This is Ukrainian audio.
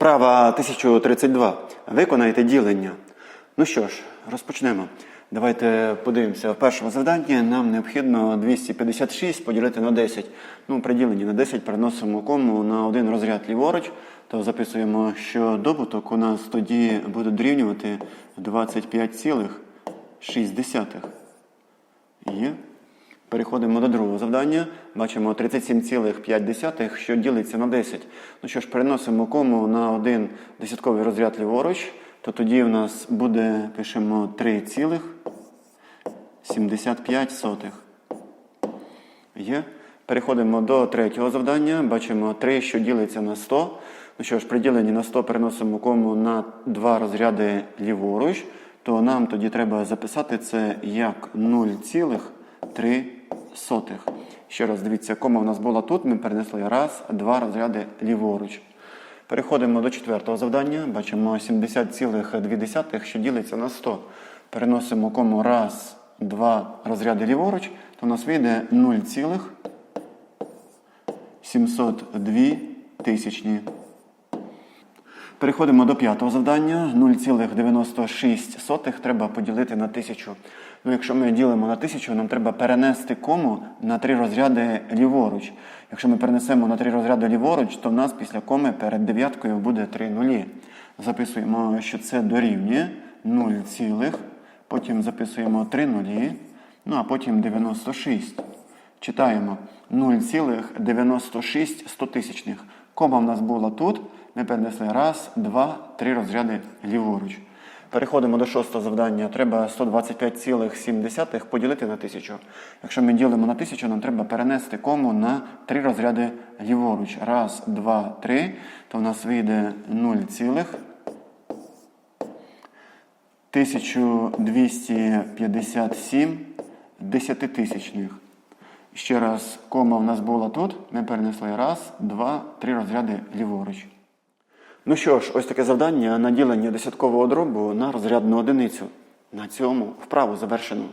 Вправа 1032. Виконайте ділення. Ну що ж, розпочнемо. Давайте подивимося. В першому завданні нам необхідно 256 поділити на 10. Ну, при діленні на 10 переносимо кому на один розряд ліворуч, то записуємо, що добуток у нас тоді буде дорівнювати 25,6. Є. Переходимо до другого завдання. Бачимо 37,5, що ділиться на 10. Ну що ж, переносимо кому на один десятковий розряд ліворуч, то тоді в нас буде, пишемо 3,75. Є. Переходимо до третього завдання. Бачимо 3, що ділиться на 100. Ну що ж, при діленні на 100 переносимо кому на два розряди ліворуч, то нам тоді треба записати це як 0,3. Ще раз дивіться, кома у нас була тут, ми перенесли раз, два розряди ліворуч. Переходимо до четвертого завдання. Бачимо 70,2, що ділиться на 100. Переносимо кому раз, два розряди ліворуч, то у нас вийде 0,702 тисячні. Переходимо до п'ятого завдання. 0,96 треба поділити на 1000. Ну, якщо ми ділимо на 1000, нам треба перенести кому на три розряди ліворуч. Якщо ми перенесемо на три розряди ліворуч, то в нас після коми перед дев'яткою буде 3 нулі. Записуємо, що це дорівнює 0, цілих, потім записуємо 3 нулі, ну а потім 96. Читаємо 0,96 стотисячних. Кома в нас була тут. Ми перенесли раз, два, три розряди ліворуч. Переходимо до шостого завдання. Треба 125,7 поділити на 1000. Якщо ми ділимо на 1000, нам треба перенести кому на три розряди ліворуч. Раз, два, три. То в нас вийде 0, цілих 1257 десятитисячних. Ще раз, кома в нас була тут. Ми перенесли раз, два, три розряди ліворуч. Ну що ж, ось таке завдання на ділення десяткового дробу на розрядну одиницю. На цьому вправу завершено.